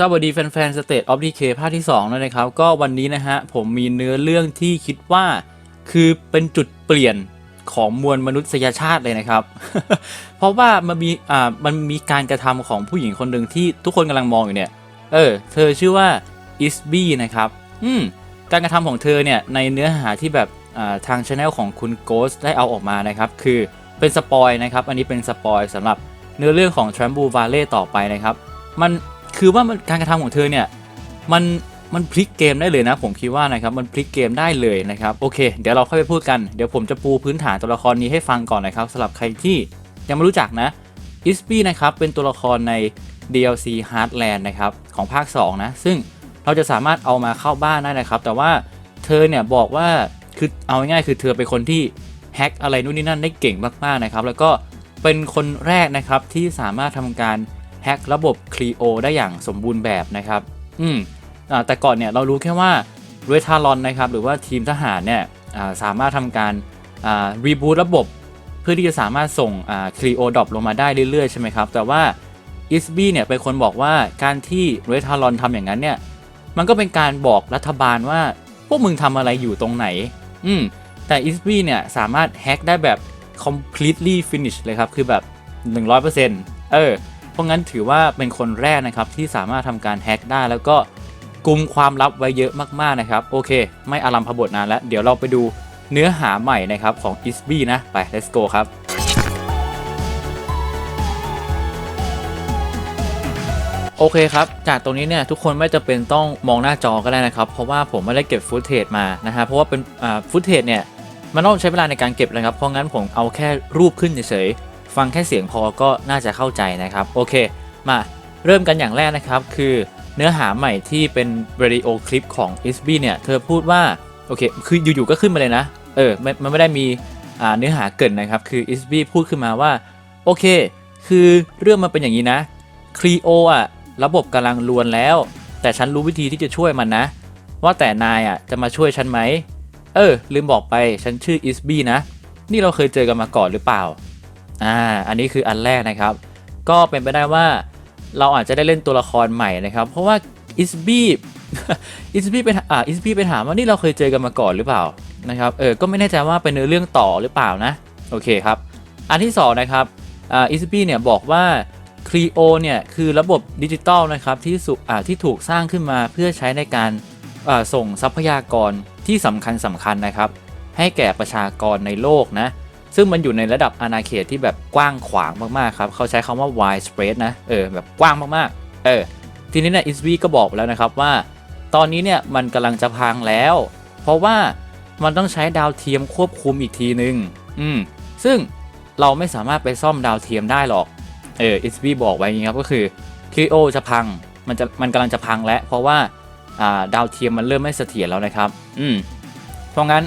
สวัสดีแฟนๆ State of Decay ภาคที่2แล้วนะครับ ก็วันนี้นะฮะ ผมมีเนื้อเรื่องที่คิดว่า คือเป็นจุดเปลี่ยนของมวลมนุษยชาติเลยนะครับ เพราะว่ามันมีอ่ามันมีการกระทำของผู้หญิงคนหนึ่งที่ทุกคนกำลังมองอยู่เนี่ย เออ เธอชื่อว่าอิสบี้นะครับ อืม การกระทำของเธอเนี่ย ในเนื้อหาที่แบบอ่าทางช anel ของคุณโกสได้เอาออกมานะครับ คือเป็นสปอยนะครับ อันนี้เป็นสปอยสำหรับเนื้อเรื่องของ t r a m b u Valley ต่อไปนะครับ มัน คือว่าการกระทำของเธอเนี่ยมันมันพลิกเกมได้เลยนะ ผมคิดว่านะครับมันพลิกเกมได้เลยนะครับโอเค เดี๋ยวเราค่อยไปพูดกันเดี๋ยวผมจะปูพื้นฐานตัวละครนี้ให้ฟังก่อนนะครับสำหรับใครที่ยังไม่รู้จักนะอิสปี้นะครับเป็นตัวละครใน DLC Heartland นะครับของภาค 2 นะ ซึ่งเราจะสามารถเอามาเข้าบ้านได้นะครับ แต่ว่าเธอเนี่ยบอกว่าคือเอาง่ายๆคือเธอเป็นคนที่แฮ็กอะไรนู่นนี่นั่นได้เก่งมากๆนะครับแล้วก็เป็นคนแรกนะครับที่สามารถทำการ ฮ็กระบบ Clio ได้อย่างสมบูรณ์แบบนะครับ อืมอแต่ก่อนเนี่ยเรารู้แค่ว่าเวทารอนนะครับหรือว่าทีมทหารเนี่ยสามารถทำการรีบูตระบบเพื่อที่จะสามารถส่งคลีโอดอปลงมาได้เรื่อยๆ ใช่ไหมครับ แต่ว่าอิสบี้เนี่ยเป็นคนบอกว่าการที่เวทารอนทำอย่างนั้นเนี่ย มันก็เป็นการบอกรัฐบาลว่าพวกมึงทำอะไรอยู่ตรงไหน อืมแต่อิสบี้เนี่ยสามารถแฮ็กได้แบบ completely finish เลยครับ คือแบบ 100%เออเพ ราะงั้นถือว่าเป็นคนแรกนะครับที่สามารถทำการแฮ็กได้แล้วก็กุมความลับไว้เยอะมากๆนะครับ โอเค ไม่อารัมพบทนานแล้ว เดี๋ยวเราไปดูเนื้อหาใหม่นะครับของ i s b y นะ ไป let's go ครับโอเคครับ จากตรงนี้เนี่ยทุกคนไม่จำเป็นต้องมองหน้าจอก็ได้นะครับ เพราะว่าผมไม่ได้เก็บฟุตเทจมานะฮะ เพราะว่าเป็นฟุตเทจเนี่ยมันต้องใช้เวลาในการเก็บนะครับ เพราะงั้นผมเอาแค่รูปขึ้นเฉย ฟังแค่เสียงพอก็น่าจะเข้าใจนะครับ โอเค มาเริ่มกันอย่างแรกนะครับ คือเนื้อหาใหม่ที่เป็นวิดีโอคลิปของ s b เนี่ย เธอพูดว่า โอเค คืออยู่ๆก็ขึ้นมาเลยนะ เออ มันไม่ได้มีเนื้อหาเกินนะครับ คือ s b พูดขึ้นมาว่า โอเค คือเรื่องมันเป็นอย่างนี้นะคลีโออะ ระบบกำลังลวนแล้ว แต่ฉันรู้วิธีที่จะช่วยมันนะ ว่าแต่นายอะ จะมาช่วยฉันไหม เออ ลืมบอกไป ฉันชื่ออิสบี้นะ นี่เราเคยเจอกันมาก่อนหรือเปล่า อ่าอันนี้คืออันแรกนะครับ ก็เป็นไปได้ว่าเราอาจจะได้เล่นตัวละครใหม่นะครับ เพราะว่าอิสบี้อิสบี้ไปอ่าอิสบี้ไปถามว่านี่เราเคยเจอกันมาก่อนหรือเปล่านะครับเออก็ไม่แน่ใจว่าเป็นเนื้อเรื่องต่อหรือเปล่านะโอเคครับ อันที่สองนะครับอ่าอิสบี้เนี่ยบอกว่าครีโอเนี่ยคือระบบดิจิตอลนะครับที่สุอ่าที่ถูกสร้างขึ้นมาเพื่อใช้ในการอ่าส่งทรัพยากรที่สำคัญสำคัญนะครับ ให้แก่ประชากรในโลกนะ ซึ่งมันอยู่ในระดับอาณาเขตที่แบบกว้างขวางมากๆครับเขาใช้คำว่า wide spread นะเออแบบกว้างมากๆเออทีนี้เนี่ยอิสวีก็บอกแล้วนะครับว่า ตอนนี้เนี่ยมันกำลังจะพังแล้ว เพราะว่ามันต้องใช้ดาวเทียมควบคุมอีกทีนึงอืมซึ่งเราไม่สามารถไปซ่อมดาวเทียมได้หรอกเอออิสบีบอกไว้อย่างนี้ครับก็คือคลีโอจะพังมันจะมันกำลังจะพังแล้วเพราะว่าดาวเทียมมันเริ่มไม่เสถียรแล้วนะครับ อืมเพราะงั้น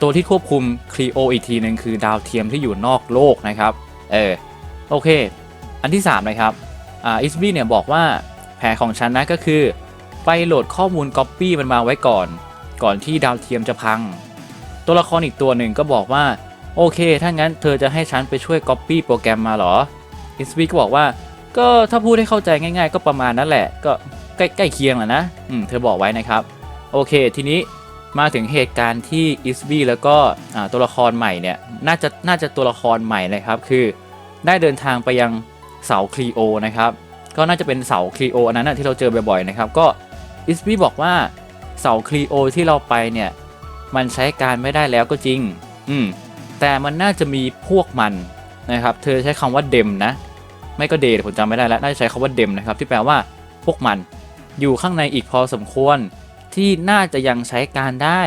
ตัวที่ควบคุมคลีโออีกทีหนึ่งคือดาวเทียมที่อยู่นอกโลกนะครับเออโอเค อันที่ 3 นะครับอิสบีเนี่ยบอกว่าแผนของฉันนะก็คือไปโหลดข้อมูล Copy มันมาไว้ก่อน ก่อนที่ดาวเทียมจะพัง ตัวละครอีกตัวหนึ่งก็บอกว่าโอเค ถ้างั้นเธอจะให้ฉันไปช่วย Copy โปรแกรมมาเหรออิสวีก็บอกว่าก็ถ้าพูดให้เข้าใจง่าย ๆ ก็ประมาณนั้นแหละ ก็ใกล้ใกล้เคียงแหละนะ อืม เธอบอกไว้นะครับ โอเค ทีนี้ มาถึงเหตุการณ์ที่อิสวีแล้วก็ตัวละครใหม่เนี่ยน่าจะน่าจะตัวละครใหม่นะครับ คือได้เดินทางไปยังเสาคลีโอนะครับ ก็น่าจะเป็นเสาคลีโออันนั้นนะที่เราเจอบ่อยๆนะครับ ก็อิสวีบอกว่าเสาคลีโอที่เราไปเนี่ยมันใช้การไม่ได้แล้วก็จริง อืมแต่มันน่าจะมีพวกมันนะครับ เธอใช้คำว่าเดมนะ ไม่ก็เดย์ผมจำไม่ได้แล้ว น่าจะใช้คาว่าเดมนะครับ ที่แปลว่าพวกมันอยู่ข้างในอีกพอสมควร ที่น่าจะยังใช้การได้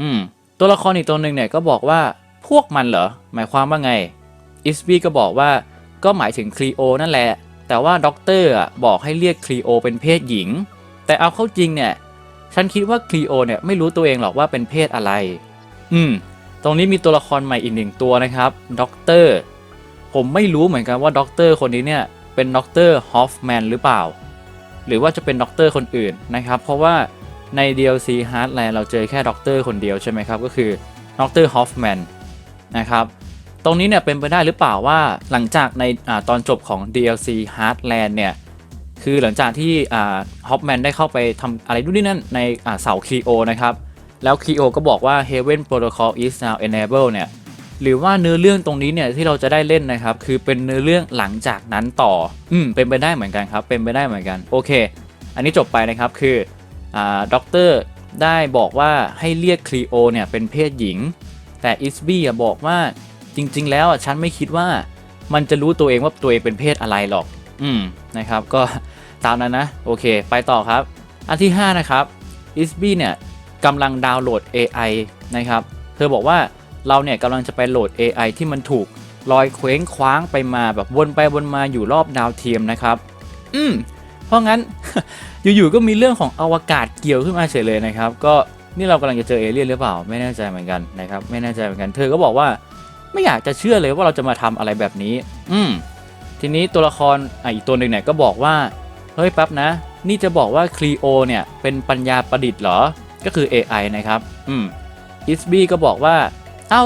อืม ตัวละครอีกตัวหนึ่งเนี่ยก็บอกว่าพวกมันเหรอ หมายความว่าไง อิสบีก็บอกว่าก็หมายถึงคลีโอนั่นแหละ แต่ว่าด็อกเตอร์บอกให้เรียกคลีโอเป็นเพศหญิง แต่เอาเข้าจริงเนี่ย ฉันคิดว่าคลีโอเนี่ยไม่รู้ตัวเองหรอกว่าเป็นเพศอะไร อืม ตรงนี้มีตัวละครใหม่อีกหนึ่งตัวนะครับ ด็อกเตอร์ ผมไม่รู้เหมือนกันว่าด็อกเตอร์คนนี้เนี่ยเป็นด็อกเตอร์ฮอฟแมนหรือเปล่า หรือว่าจะเป็นด็อกเตอร์คนอื่นนะครับ เพราะว่า ใน DLC Heartland เราเจอแค่ด็อกเตอร์คนเดียวใช่ไหมครับ ก็คือด็อกเตอร์ฮอฟแมนนะครับตรงนี้เนี่ยเป็นไปได้หรือเปล่าว่าหลังจากในอตอนจบของ DLC Heartland เนี่ยคือหลังจากที่ฮอปแมนได้เข้าไปทำอะไรนู่นนี่นั่นในเสาคีโอนะครับแล้วคีโอก็บอกว่า Heaven Protocol is now enabled เนี่ยหรือว่าเนื้อเรื่องตรงนี้เนี่ยที่เราจะได้เล่นนะครับคือเป็นเนื้อเรื่องหลังจากนั้นต่อ อืมเป็นไปได้เหมือนกันครับเป็นไปได้เหมือนกันโอเค อันนี้จบไปนะครับคือ ด็อกเตอร์ได้บอกว่าให้เรียกคลีโอเนี่ยเป็นเพศหญิง แต่อิสบี้บอกว่าจริง ๆ แล้วอะฉันไม่คิดว่ามันจะรู้ตัวเองว่าตัวเองเป็นเพศอะไรหรอก อืมนะครับ ก็ตามนั้นนะ โอเค ไปต่อครับ อันที่ 5 นะครับอิสบี้เนี่ยกำลังดาวน์โหลด AI นะครับ เธอบอกว่าเราเนี่ยกำลังจะไปโหลด AI ที่มันถูกลอยเคว้งคว้างไปมาแบบวนไปวนมาอยู่รอบดาวเทียมนะครับ อืม เพราะงั้นอยู่ๆก็มีเรื่องของอวกาศเกี่ยวขึ้นมาเฉยเลยนะครับ ก็นี่เรากำลังจะเจอเอเลี่ยนหรือเปล่า ไม่แน่ใจเหมือนกันนะครับ ไม่แน่ใจเหมือนกัน เธอก็บอกว่าไม่อยากจะเชื่อเลยว่าเราจะมาทำอะไรแบบนี้ อืมทีนี้ตัวละครออีกตัวหนึ่งเนี่ยก็บอกว่า เฮ้ยแป๊บนะ นี่จะบอกว่าคลีโอเนี่ยเป็นปัญญาประดิษฐ์เหรอ ก็คือ AI นะครับ อืมอิสบี้ก็บอกว่า เอ้า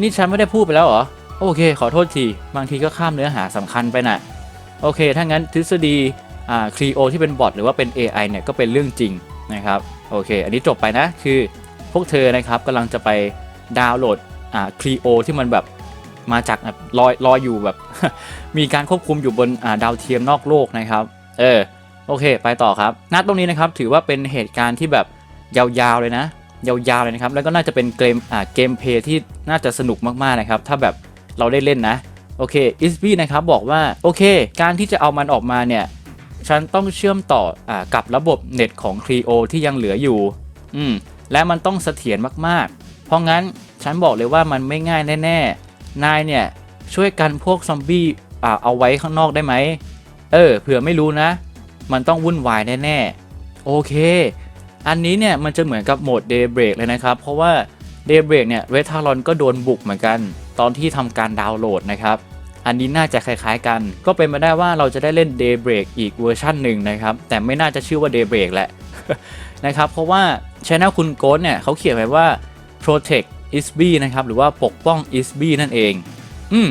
นี่ฉันไม่ได้พูดไปแล้วเหรอ โอเค ขอโทษที บางทีก็ข้ามเนื้อหาสำคัญไปน่ะ โอเค ถ้างั้นทฤษฎี คลีโอที่เป็นบอทหรือว่าเป็น AI เนี่ยก็เป็นเรื่องจริงนะครับโอเค อันนี้จบไปนะคือพวกเธอนะครับกำลังจะไปดาวน์โหลดอ่าคลีโอที่มันแบบมาจากแบบลอยลอยอยู่แบบ มีการควบคุมอยู่บนอ่าดาวเทียมนอกโลกนะครับเออโอเค ไปต่อครับณตรงนี้นะครับถือว่าเป็นเหตุการณ์ที่แบบยาวๆเลยนะ ยาวๆเลยนะครับ แล้วก็น่าจะเป็นเกมอ่าเกมเพลย์ที่น่าจะสนุกมากๆนะครับ ถ้าแบบเราได้เล่นนะโอเคอิสบี้นะครับบอกว่าโอเค การที่จะเอามันออกมาเนี่ย ฉันต้องเชื่อมต่ออกับระบบเน็ตของ Creo ที่ยังเหลืออยู่ อืม และมันต้องเสถียรมากๆ เพราะงั้นฉันบอกเลยว่ามันไม่ง่ายแน่ๆ นายเนี่ย ช่วยกันพวกซอมบี้อ่าเอาไว้ข้างนอกได้ไหม เออ เผื่อไม่รู้นะ มันต้องวุ่นวายแน่ๆ โอเค อันนี้เนี่ยมันจะเหมือนกับโหมด Daybreak เลยนะครับ เพราะว่า Daybreak เนี่ยเวทารอนก็โดนบุกเหมือนกัน ตอนที่ทำการดาวน์โหลดนะครับ อันนี้น่าจะคล้ายๆกัน ก็เป็นไปได้ว่าเราจะได้เล่น Daybreak อีกเวอร์ชันหนึ่งนะครับ แต่ไม่น่าจะชื่อว่า Daybreak แหละนะครับ เพราะว่าช anel คุณโก t เนี่ยเขาเขียนไว้ว่า protect isb นะครับ หรือว่าปกป้อง isb นั่นเอง อืม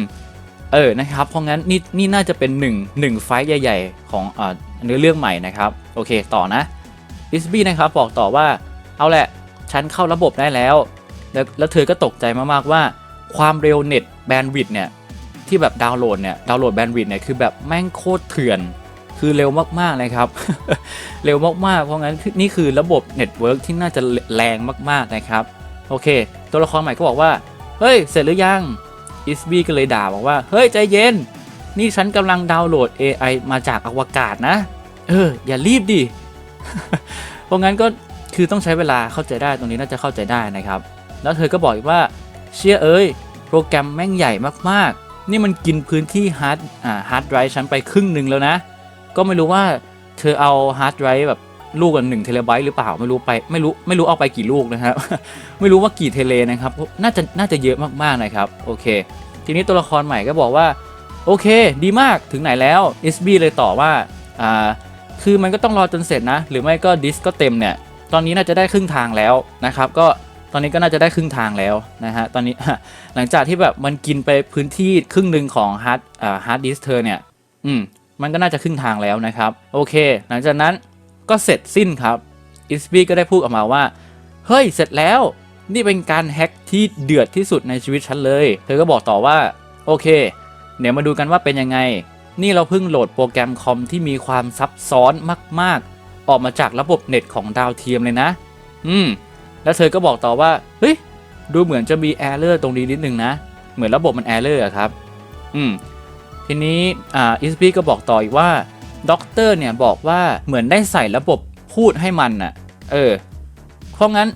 เออ นะครับ เพราะงั้นนี่นี่น่าจะเป็นหนึ่งหนึ่งไฟท์ใหญ่ ๆ ของอ่าเนื้อเรื่องใหม่นะครับ โอเค ต่อนะ isb นะครับ บอกต่อว่า เอาแหละ ฉันเข้าระบบได้แล้ว แล้วแล้วเธอก็ตกใจมากๆว่า ความเร็วเน็ตแบนด์วิดต์เนี่ย ที่แบบดาวน์โหลดเนี่ยดาวน์โหลดแบนด์วิดเนี่ยคือแบบแม่งโคตรเถื่อน คือเร็วมากๆเลยครับ เร็วมากๆ เพราะงั้นนี่คือระบบเน็ตเวิร์กที่น่าจะแรงมากๆนะครับโอเค ตัวละครใหม่ก็บอกว่า เฮ้ย เสร็จหรือยังอิสบี้ก็เลยด่าบอกว่า เฮ้ย ใจเย็น นี่ฉันกำลังดาวน์โหลด AI มาจากอวกาศนะ เออ อย่ารีบดิ เพราะงั้นก็คือต้องใช้เวลาเข้าใจได้ตรงนี้น่าจะเข้าใจได้นะครับ แล้วเธอก็บอกอีกว่า เชื่อเอ้ย โปรแกรมแม่งใหญ่มาก นี่มันกินพื้นที่ฮาร์ดอ่าฮาร์ดไดรฟ์ฉันไปครึ่งหนึ่งแล้วนะ ก็ไม่รู้ว่าเธอเอาฮาร์ดไดรฟ์แบบลูกกันหนึ่งเทเลไบต์หรือเปล่าไม่รู้ไปไม่รู้ไม่รู้เอาไปกี่ลูกนะครับ ไม่รู้ว่ากี่เทเลนะครับน่าจะน่าจะเยอะมากๆนะครับโอเค ทีนี้ตัวละครใหม่ก็บอกว่า โอเค ดีมากถึงไหนแล้ว SB เลยต่อว่าอ่าคือมันก็ต้องรอจนเสร็จนะ หรือไม่ก็ดิสก็เต็มเนี่ย ตอนนี้น่าจะได้ครึ่งทางแล้วนะครับ ก็ ตอนนี้ก็น่าจะได้ครึ่งทางแล้วนะฮะ ตอนนี้หลังจากที่แบบมันกินไปพื้นที่ครึ่งหนึ่งของฮาร์ดอ่าฮาร์ดดิสเธอเนี่ย อืม มันก็น่าจะครึ่งทางแล้วนะครับ โอเค หลังจากนั้นก็เสร็จสิ้นครับอิสบีก็ได้พูดออกมาว่า เฮ้ย เสร็จแล้ว นี่เป็นการแฮ็กที่เดือดที่สุดในชีวิตฉันเลย เธอก็บอกต่อว่า โอเค เดี๋ยวมาดูกันว่าเป็นยังไง นี่เราเพิ่งโหลดโปรแกรมคอมที่มีความซับซ้อนมาก ๆ ออกมาจากระบบเน็ตของดาวเทียมเลยนะ อืม แล้วเธอก็บอกต่อว่า เฮ้ย ดูเหมือนจะมีแอร์เลอร์ตรงนี้นิดนึงนะ เหมือนระบบมันแอร์เลอร์อะครับ อืม ทีนี้อ่าอิสบีก็บอกต่ออีกว่าด็อกเตอร์เนี่ยบอกว่าเหมือนได้ใส่ระบบพูดให้มันน่ะ เออ เพราะงั้น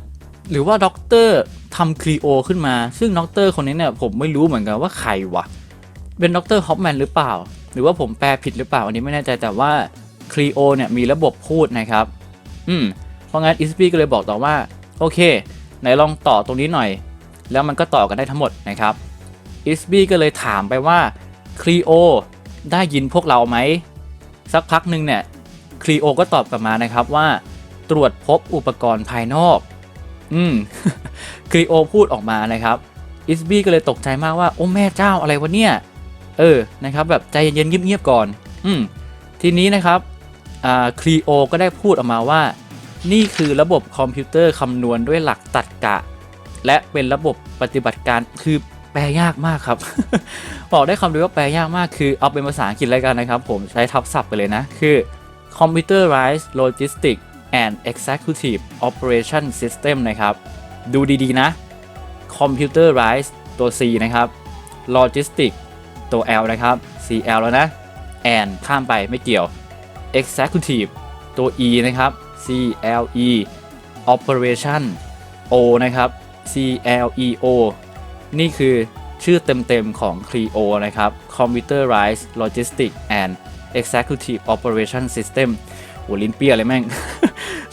หรือว่าด็อกเตอร์ทำคลีโอขึ้นมา ซึ่งด็อกเตอร์คนนี้เนี่ยผมไม่รู้เหมือนกันว่าใครวะ เป็นด็อกเตอร์ฮอปแมนหรือเปล่า หรือว่าผมแปลผิดหรือเปล่า อันนี้ไม่แน่ใจแต่ว่าคลีโอเนี่ยมีระบบพูดนะครับ อืม เพราะงั้นอิสบีก็เลยบอกต่อว่า โอเค ไหนลองต่อตรงนี้หน่อย แล้วมันก็ต่อกันได้ทั้งหมดนะครับอิสบี้ก็เลยถามไปว่าคลีโอได้ยินพวกเราไหม สักพักหนึ่งเนี่ยคลีโอก็ตอบกลับมานะครับว่า ตรวจพบอุปกรณ์ภายนอก อืมคลีโอพูดออกมานะครับอิสบี้ก็เลยตกใจมากว่า โอ้แม่เจ้าอะไรวะเนี่ย เออนะครับแบบใจเย็นๆเงียบๆก่อน อืมทีนี้นะครับครีโอก็ได้พูดออกมาว่า นี่คือระบบคอมพิวเตอร์คำนวณด้วยหลักตรรกะ และเป็นระบบปฏิบัติการคือแปลยากมากครับ บอกได้คำเดียวว่าแปลยากมากคือเอาเป็นภาษาอังกฤษแล้วกันนะครับ ผมใช้ทับศัพท์ไปเลยนะ คือ Computerized logistic and Executive Operation System นะครับ ดูดีๆนะ Computerized ตัว C นะครับ logistic ตัว L นะครับ CL แล้วนะ and ข้ามไปไม่เกี่ยว Executive ตัว E นะครับ CLE Operation O นะครับ CLEO นี่คือชื่อเต็มๆของ Creo นะครับ Computerized Logistics and Executive Operation System โหลิ้นเปียเลยแม่ง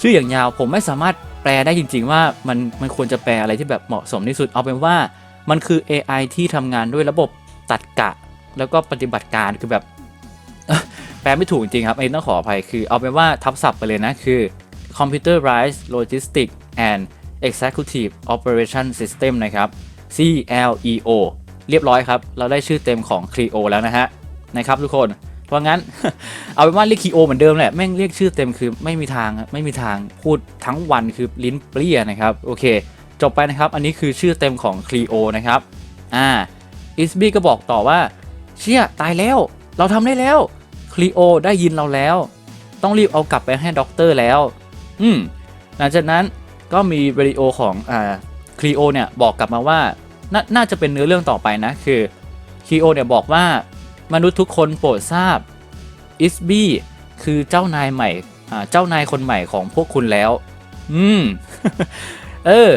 ชื่ออย่างยาวผมไม่สามารถแปลได้จริง ๆ ว่ามันมันควรจะแปลอะไรที่แบบเหมาะสมที่สุด เอาเป็นว่ามันคือ AI ที่ทำงานด้วยระบบตัดกะ แล้วก็ปฏิบัติการคือแบบ แปลไม่ถูกจริงๆครับไอ้ต้องขออภัยคือ เอาเป็นว่าทับศัพท์ไปเลยนะคือ Computerized Logistics and Executive Operation System นะครับ CLEO เรียบร้อยครับ เราได้ชื่อเต็มของ Creo แล้วนะฮะ นะครับทุกคนเพราะงั้น เอาเป็นว่าเรียก Creo เหมือนเดิมแหละ แม่งเรียกชื่อเต็มคือไม่มีทาง ไม่มีทางพูดทั้งวันคือลิ้นเปรี้ยนะครับ โอเค จบไปนะครับ อันนี้คือชื่อเต็มของ Creo นะครับ อ่าอิสบี้ก็บอกต่อว่า เชี่ยตายแล้ว เราทำได้แล้วคลีโอได้ยินเราแล้ว ต้องรีบเอากลับไปให้ด็อกเตอร์แล้ว อืมหลังจากนั้นก็มีวิดีโอของอ่าคลีโอเนี่ยบอกกลับมาว่านน่าจะเป็นเนื้อเรื่องต่อไปนะ คือคลีโอเนี่ยบอกว่ามนุษย์ทุกคนโปรดทราบอิสบี้คือเจ้านายใหม่อ่าเจ้านายคนใหม่ของพวกคุณแล้ว อืม เออ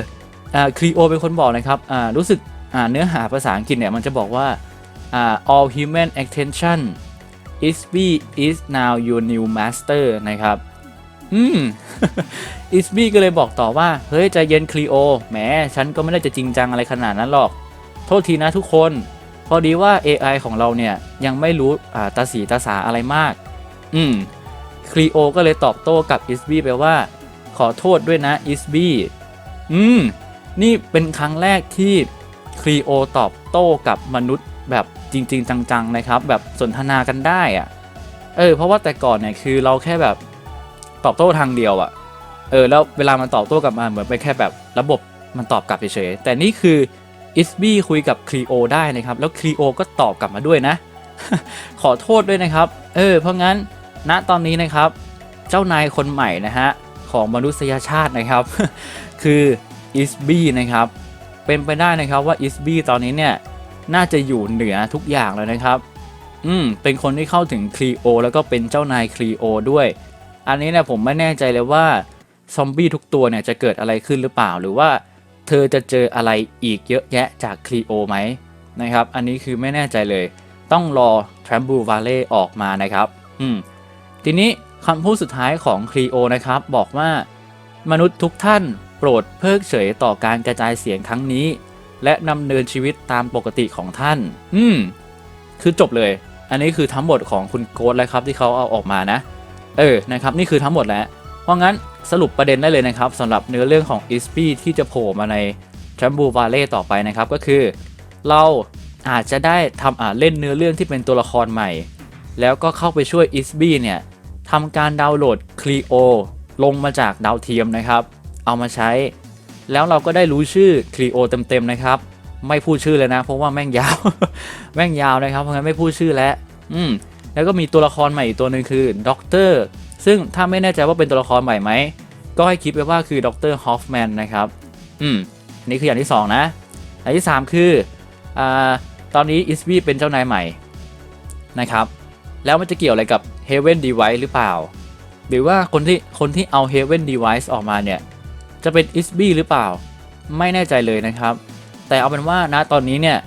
อ่าคลีโอเป็นคนบอกนะครับอ่ารู้สึกอ่าเนื้อหาภาษาอังกฤษเนี่ยมันจะบอกว่าอ่า all human attention isb is now your new master นะครับ อืมอิสบี้ก็เลยบอกต่อว่า เฮ้ยใจเย็นคลีโอแหมฉันก็ไม่ได้จะจริงจังอะไรขนาดนั้นหรอก โทษทีนะทุกคน พอดีว่า AI ของเราเนี่ย ยังไม่รู้อ่าตาสีตาสาอะไรมาก อืมคลีโอก็เลยตอบโต้กับอิสบี้ไปว่า ขอโทษด้วยนะอิสบี้อืม นี่เป็นครั้งแรกที่คลีโอตอบโต้กับมนุษย์แบบจริง ๆ จังๆนะครับ แบบสนทนากันได้อะเออเพราะว่าแต่ก่อนเนี่ยคือเราแค่แบบ ตอบโต้ทางเดียวอะเออแล้วเวลามันตอบโต้กลับมาเหมือนเป็นแค่แบบระบบมันตอบกลับเฉยๆแต่นี่คืออิสบี้คุยกับคลีโอได้นะครับ แล้วคลีโอก็ตอบกลับมาด้วยนะ ขอโทษด้วยนะครับ เออ เพราะงั้นณตอนนี้นะครับ เจ้านายคนใหม่นะฮะ ของมนุษยชาตินะครับ คืออิสบี้นะครับ เป็นไปได้นะครับว่าอิสบี้ตอนนี้เนี่ย น่าจะอยู่เหนือทุกอย่างเลยนะครับ อืม เป็นคนที่เข้าถึงคลีโอแล้วก็เป็นเจ้านายคลีโอด้วย อันนี้เนี่ยผมไม่แน่ใจเลยว่าซอมบี้ทุกตัวเนี่ยจะเกิดอะไรขึ้นหรือเปล่า หรือว่าเธอจะเจออะไรอีกเยอะแยะจากคลีโอไหมนะครับ อันนี้คือไม่แน่ใจเลย ต้องรอ t r a m b l e Valley ออกมานะครับอืมทีนี้คำพูดสุดท้ายของคลีโอนะครับ บอกว่ามนุษย์ทุกท่านโปรดเพิกเฉยต่อการกระจายเสียงครั้งนี้ และดำเนินชีวิตตามปกติของท่าน อืมคือจบเลย อันนี้คือทั้งหมดของคุณโกดแล้วครับที่เขาเอาออกมานะ เออนะครับนี่คือทั้งหมดแล้ว เพราะงั้นสรุปประเด็นได้เลยนะครับสำหรับเนื้อเรื่องของอิสปี้ที่จะโผล่มาใน t r a m b u v a l l e y ต่อไปนะครับก็คือ เราอาจจะได้ทำอ่าเล่นเนื้อเรื่องที่เป็นตัวละครใหม่ แล้วก็เข้าไปช่วยอิสบี้เนี่ยทำการดาวน์โหลด Clio ลงมาจากดาวเทียมนะครับ เอามาใช้ แล้วเราก็ได้รู้ชื่อ Clio เต็มๆนะครับไม่พูดชื่อเลยนะ เพราะว่าแม่งยาว แม่งยาวนะครับ เพราะงั้นไม่พูดชื่อแล้ว อืม แล้วก็มีตัวละครใหม่อีกตัวหนึ่งคือด็อกเตอร์ซึ่งถ้าไม่แน่ใจว่าเป็นตัวละครใหม่ไหม ก็ให้คิดไปว่าคือด็อกเตอร์ฮอฟแมนนะครับ อืมอันนี่คืออย่างที่ 2 นะอันที่ 3 คืออ่าตอนนี้อิสบี้เป็นเจ้านายใหม่นะครับ แล้วมันจะเกี่ยวอะไรกับ Heaven Device หรือเปล่า หรือว่าคนที่คนที่เอา Heaven Device ออกมาเนี่ย จะเป็นอิสบี้หรือเปล่า ไม่แน่ใจเลยนะครับ แต่เอาเป็นว่าณตอนนี้เนี่ย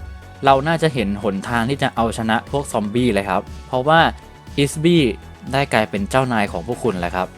เราน่าจะเห็นหนทางที่จะเอาชนะพวกซอมบี้เลยครับ เพราะว่าอิสบี้ได้กลายเป็นเจ้านายของพวกคุณแล้วครับ